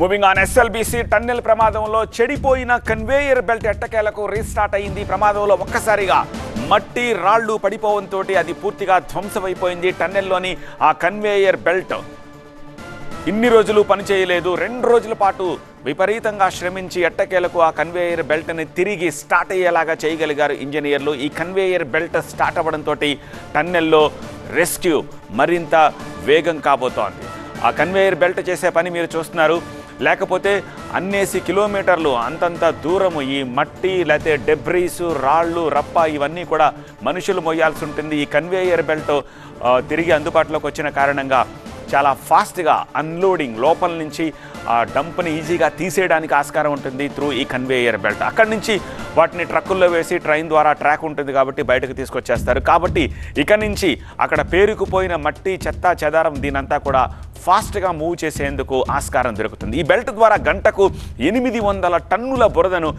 Moving on SLBC tunnel ప్రమాదంలో చెడిపోయిన conveyor belt ఎట్టకేలకు రీస్టార్ట్ అయింది. ప్రమాదంలో ఒక్కసారిగా మట్టి రాళ్ళు పడిపోవడంతో అది పూర్తిగా ధ్వంసమైపోయింది. టన్నెల్లోని ఆ కన్వేయర్ బెల్ట్ ఇన్ని రోజులు పనిచేయలేదు. రెండు రోజుల పాటు విపరీతంగా శ్రమించి ఎట్టకేలకు ఆ కన్వేయర్ బెల్ట్ని తిరిగి స్టార్ట్ అయ్యేలాగా చేయగలిగారు ఇంజనీర్లు. ఈ కన్వేయర్ బెల్ట్ స్టార్ట్ అవ్వడంతో టన్నెల్లో రెస్క్యూ మరింత వేగం కాబోతోంది. ఆ కన్వేయర్ బెల్ట్ చేసే పని మీరు చూస్తున్నారు. లేకపోతే అన్నేసి కిలోమీటర్లు అంతంత దూరము ఈ మట్టి లేకపోతే డెబ్రీస్ రాళ్ళు రప్ప ఇవన్నీ కూడా మనుషులు మొయ్యాల్సి ఉంటుంది. ఈ కన్వేయర్ బెల్ట్ తిరిగి అందుబాటులోకి వచ్చిన కారణంగా చాలా ఫాస్ట్గా అన్లోడింగ్ లోపల నుంచి ఆ డంప్ని ఈజీగా తీసేయడానికి ఆస్కారం ఉంటుంది త్రూ ఈ కన్వేయర్ బెల్ట్. అక్కడి నుంచి వాటిని ట్రక్కుల్లో వేసి ట్రైన్ ద్వారా ట్రాక్ ఉంటుంది కాబట్టి బయటకు తీసుకొచ్చేస్తారు. కాబట్టి ఇక నుంచి అక్కడ పేరుకుపోయిన మట్టి చెత్త చెదారం దీనంతా కూడా ఫాస్ట్గా మూవ్ చేసేందుకు ఆస్కారం దొరుకుతుంది. ఈ బెల్ట్ ద్వారా గంటకు ఎనిమిది వందల టన్నుల బురదను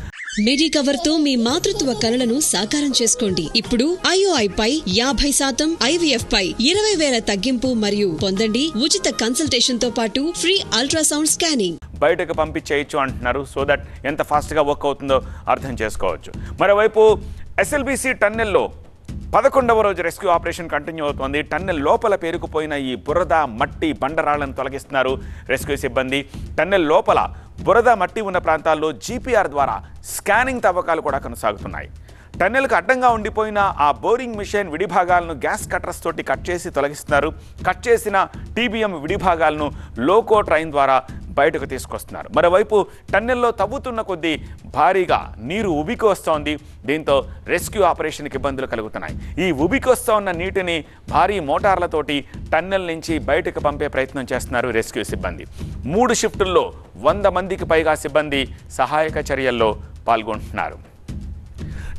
మిడి కవర్తో మీ మాతృత్వ కలలను సాకారం చేసుకోండి. ఇప్పుడు ఐఓఐ పై యాభై శాతం ఐవీఎఫ్ పై ఇరవై వేల తగ్గింపు మరియు పొందండి ఉచిత కన్సల్టేషన్తో పాటు ఫ్రీ అల్ట్రాసౌండ్ స్కానింగ్ బయటకు పంపించేయచ్చు అంటున్నారు. సో దట్ ఎంత ఫాస్ట్గా వర్క్ అవుతుందో అర్థం చేసుకోవచ్చు. మరోవైపు ఎస్ఎల్బిసి టన్నెల్లో పదకొండవ రోజు రెస్క్యూ ఆపరేషన్ కంటిన్యూ అవుతోంది. టన్నెల్ లోపల పేరుకుపోయిన ఈ బురద మట్టి బండరాళ్ళను తొలగిస్తున్నారు రెస్క్యూ సిబ్బంది. టన్నెల్ లోపల బురద మట్టి ఉన్న ప్రాంతాల్లో జీపీఆర్ ద్వారా స్కానింగ్ తవ్వకాలు కూడా కొనసాగుతున్నాయి. టన్నెల్కు అడ్డంగా ఉండిపోయిన ఆ బోరింగ్ మిషన్ విడిభాగాలను గ్యాస్ కట్టర్స్ తోటి కట్ చేసి తొలగిస్తున్నారు. కట్ చేసిన టీబీఎం విడిభాగాలను లోకో ట్రైన్ ద్వారా బయటకు తీసుకొస్తున్నారు. మరోవైపు టన్నెల్లో తవ్వుతున్న కొద్దీ భారీగా నీరు ఉబికి వస్తోంది. దీంతో రెస్క్యూ ఆపరేషన్కి ఇబ్బందులు కలుగుతున్నాయి. ఈ ఉబికి వస్తోన్న నీటిని భారీ మోటార్లతోటి టన్నెల్ నుంచి బయటకు పంపే ప్రయత్నం చేస్తున్నారు రెస్క్యూ సిబ్బంది. మూడు షిఫ్టుల్లో వంద మందికి పైగా సిబ్బంది సహాయక చర్యల్లో పాల్గొంటున్నారు.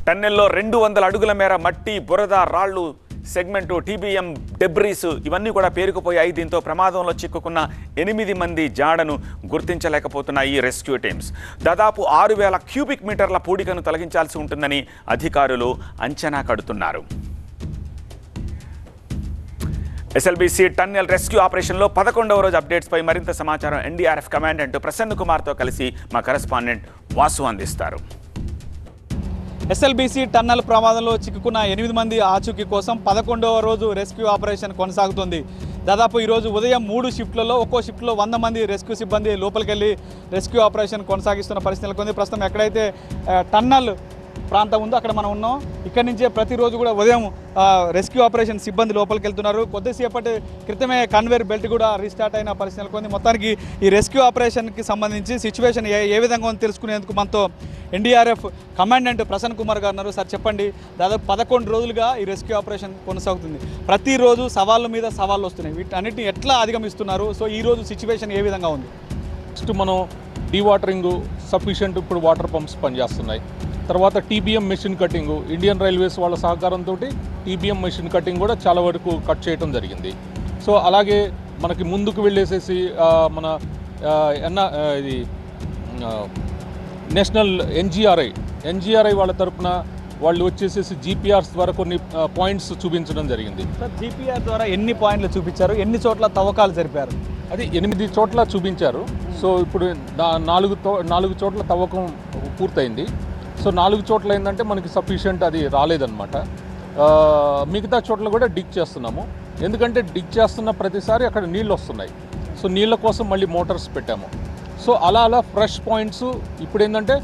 టన్నెల్లో రెండు వందల అడుగుల మేర మట్టి బురద రాళ్ళు సెగ్మెంటు టీబీఎం డెబ్రీస్ ఇవన్నీ కూడా పేరుకుపోయాయి. దీంతో ప్రమాదంలో చిక్కుకున్న ఎనిమిది మంది జాడను గుర్తించలేకపోతున్నాయి ఈ రెస్క్యూ టీమ్స్. దాదాపు ఆరు వేల క్యూబిక్ మీటర్ల పూడికను తొలగించాల్సి ఉంటుందని అధికారులు అంచనా కడుతున్నారు. ఎస్ఎల్బిసి టన్నెల్ రెస్క్యూ ఆపరేషన్లో పదకొండవ రోజు అప్డేట్స్పై మరింత సమాచారం ఎన్డీఆర్ఎఫ్ కమాండెంట్ ప్రసన్న కుమార్తో కలిసి మా కరెస్పాండెంట్ వాసు అందిస్తారు. ఎస్ఎల్బీసీ టన్నల్ ప్రమాదంలో చిక్కుకున్న ఎనిమిది మంది ఆచూకీ కోసం పదకొండవ రోజు రెస్క్యూ ఆపరేషన్ కొనసాగుతుంది. దాదాపు ఈరోజు ఉదయం మూడు షిఫ్ట్లలో ఒక్కో షిఫ్ట్లో వంద మంది రెస్క్యూ సిబ్బంది లోపలికి వెళ్ళి రెస్క్యూ ఆపరేషన్ కొనసాగిస్తున్న పరిస్థితి నెలకొంది. ప్రస్తుతం ఎక్కడైతే టన్నల్ ప్రాంతం ఉందో అక్కడ మనం ఉన్నాం. ఇక్కడి నుంచే ప్రతిరోజు కూడా ఉదయం రెస్క్యూ ఆపరేషన్ సిబ్బంది లోపలికి వెళ్తున్నారు. కొద్దిసేపటి క్రితమే కన్వేర్ బెల్ట్ కూడా రీస్టార్ట్ అయిన పరిస్థితి నెలకొంది. మొత్తానికి ఈ రెస్క్యూ ఆపరేషన్కి సంబంధించి సిచ్యువేషన్ ఏ ఏ విధంగా ఉందో తెలుసుకునేందుకు మనతో ఎన్డీఆర్ఎఫ్ కమాండెంట్ ప్రసన్న కుమార్ గారు ఉన్నారు. సార్ చెప్పండి. దాదాపు పదకొండు రోజులుగా ఈ రెస్క్యూ ఆపరేషన్ కొనసాగుతుంది. ప్రతిరోజు సవాళ్ళ మీద సవాళ్ళు వస్తున్నాయి. వీటన్నిటిని ఎట్లా అధిగమిస్తున్నారు? సో ఈ రోజు సిచ్యువేషన్ ఏ విధంగా ఉంది? నెక్స్ట్ మనం డీవాటరింగ్ సఫిషియంట్ ఇప్పుడు వాటర్ పంప్స్ పనిచేస్తున్నాయి. తర్వాత TBM machine cutting Indian Railways వాళ్ళ సహకారంతో టీబీఎం మెషిన్ కటింగ్ కూడా చాలా వరకు కట్ చేయడం జరిగింది. సో అలాగే మనకి ముందుకు వెళ్ళేసేసి మన ఎన్న ఇది నేషనల్ ఎన్జిఆర్ఐ ఎన్జిఆర్ఐ వాళ్ళ తరపున వాళ్ళు వచ్చేసేసి జీపీఆర్స్ ద్వారా కొన్ని పాయింట్స్ చూపించడం జరిగింది. సార్ జీపీఆర్ ద్వారా ఎన్ని పాయింట్లు చూపించారు? ఎన్ని చోట్ల తవ్వకాలు జరిపారు? అది ఎనిమిది చోట్ల చూపించారు. సో ఇప్పుడు నాలుగు నాలుగు చోట్ల తవ్వకం పూర్తయింది. సో నాలుగు చోట్ల ఏంటంటే మనకి సఫిషియంట్ అది రాలేదన్నమాట. మిగతా చోట్ల కూడా డిగ్ చేస్తున్నాము. ఎందుకంటే డిగ్ చేస్తున్న ప్రతిసారి అక్కడ నీళ్ళు వస్తున్నాయి. సో నీళ్ళ కోసం మళ్ళీ మోటార్స్ పెట్టాము. సో అలా అలా ఫ్రెష్ పాయింట్స్ ఇప్పుడు ఏంటంటే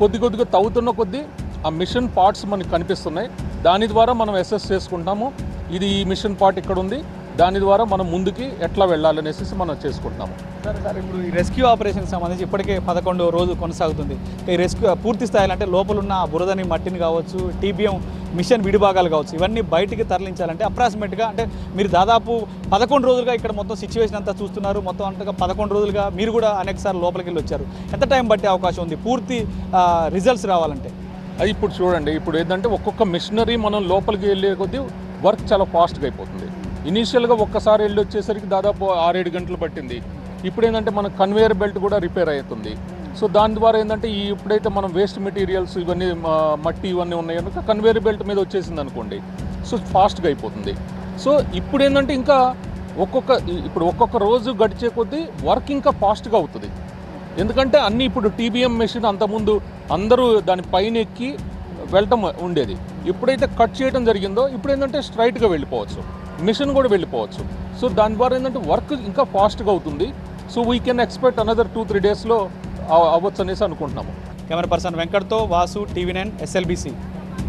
కొద్ది కొద్దిగా తవ్వుతున్న కొద్దీ ఆ మిషన్ పార్ట్స్ మనకి కనిపిస్తున్నాయి. దాని ద్వారా మనం అసెస్ చేసుకుంటాము. ఇది ఈ మిషన్ పార్ట్ ఇక్కడ ఉంది. దాని ద్వారా మనం ముందుకి ఎట్లా వెళ్ళాలనేసి మనం చేసుకుంటున్నాము. సరే సార్ ఇప్పుడు ఈ రెస్క్యూ ఆపరేషన్ సంబంధించి ఇప్పటికే పదకొండో రోజు కొనసాగుతుంది. ఈ రెస్క్యూ పూర్తి స్థాయిలో అంటే లోపల ఉన్న ఆ బురదని మట్టిని కావచ్చు టీబీఎం మిషన్ విడిభాగాలు కావచ్చు ఇవన్నీ బయటికి తరలించాలంటే అప్రాక్సిమేట్గా అంటే మీరు దాదాపు పదకొండు రోజులుగా ఇక్కడ మొత్తం సిచ్యువేషన్ అంతా చూస్తున్నారు. మొత్తం అంతగా పదకొండు రోజులుగా మీరు కూడా అనేక సార్లు లోపలికి వెళ్ళి వచ్చారు. ఎంత టైం పట్టే అవకాశం ఉంది? పూర్తి రిజల్ట్స్ రావాలంటే. అది ఇప్పుడు చూడండి ఇప్పుడు ఏంటంటే ఒక్కొక్క మిషనరీ మనం లోపలికి వెళ్ళే కొద్దీ వర్క్ చాలా ఫాస్ట్గా అయిపోతుంది. ఇనీషియల్గా ఒక్కసారి వెళ్ళి వచ్చేసరికి దాదాపు ఆరేడు గంటలు పట్టింది. ఇప్పుడు ఏంటంటే మన కన్వేయర్ బెల్ట్ కూడా రిపేర్ అవుతుంది సో దాని ద్వారా ఏంటంటే ఈ ఇప్పుడైతే మనం వేస్ట్ మెటీరియల్స్ ఇవన్నీ మట్టి ఇవన్నీ ఉన్నాయి కనుక కన్వేయర్ బెల్ట్ మీద వచ్చేసింది అనుకోండి. సో ఫాస్ట్గా అయిపోతుంది. సో ఇప్పుడు ఏంటంటే ఇంకా ఒక్కొక్క ఇప్పుడు ఒక్కొక్క రోజు గడిచే కొద్దీ వర్క్ ఇంకా ఫాస్ట్గా అవుతుంది. ఎందుకంటే అన్నీ ఇప్పుడు టీబీఎం మెషిన్ అంతకుముందు అందరూ దాని పైన ఎక్కి వెళ్ళటం ఉండేది. ఎప్పుడైతే కట్ చేయడం జరిగిందో ఇప్పుడు ఏంటంటే స్ట్రైట్గా వెళ్ళిపోవచ్చు. మిషన్ కూడా వెళ్ళిపోవచ్చు. సో దాని ద్వారా ఏంటంటే వర్క్ ఇంకా ఫాస్ట్గా అవుతుంది. So we can expect another two three డేస్లో అవ్వచ్చు అనేసి అనుకుంటున్నాము. కెమెరా పర్సన్ వెంకట్తో వాసు టీవీ నైన్ ఎస్ఎల్బిసి.